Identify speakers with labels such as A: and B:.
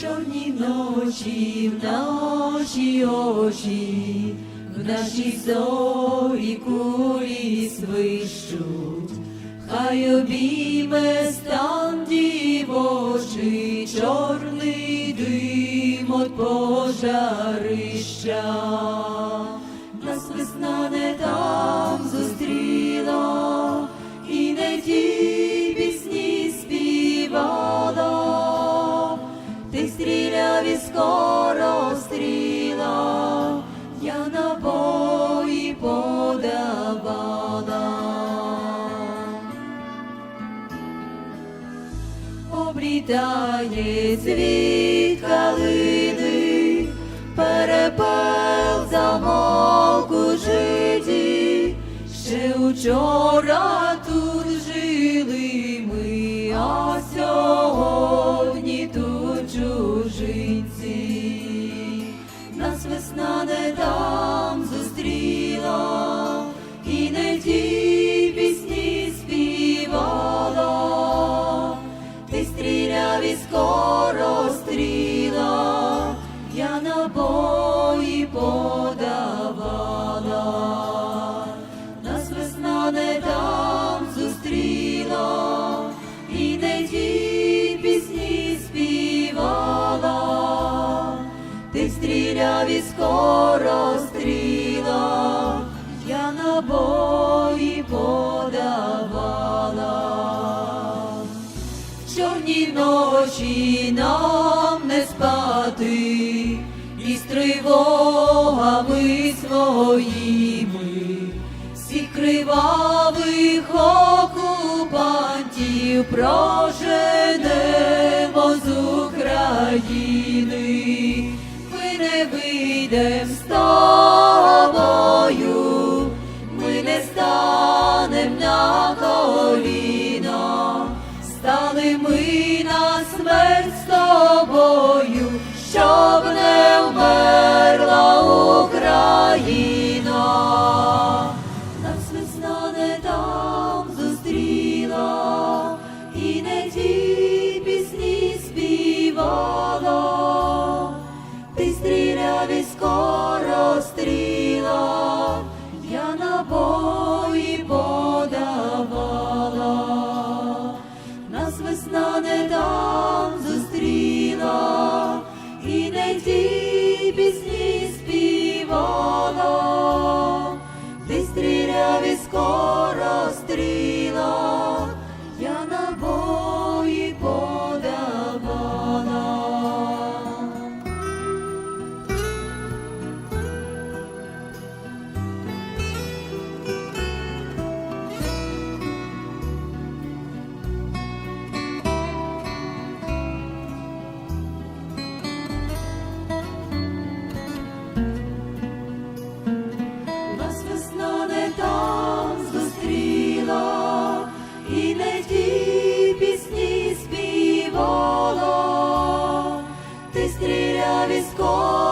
A: Чорні ночі в наші очі, в нашій зорі кулі свищуть, хай обійме стан дівочий, чорний дим от пожарища. Нас весна не стріляв скоро стріла, я набої подавала. Облітає цвіт калини, перепел замок у житті, ще учора тут жили ми, а сьогодні стріляв і скоро стріла, я набої подавала. В чорні ночі нам не спати, і з тривогами своїми, всіх кривавих окупантів проженемо з України, вийдем з тобою, ми не станем стріляв і скоро стріла, я набої подавала. Нас весна не там зустріла, і не ті пісні співала. Ти стріляв і стріляв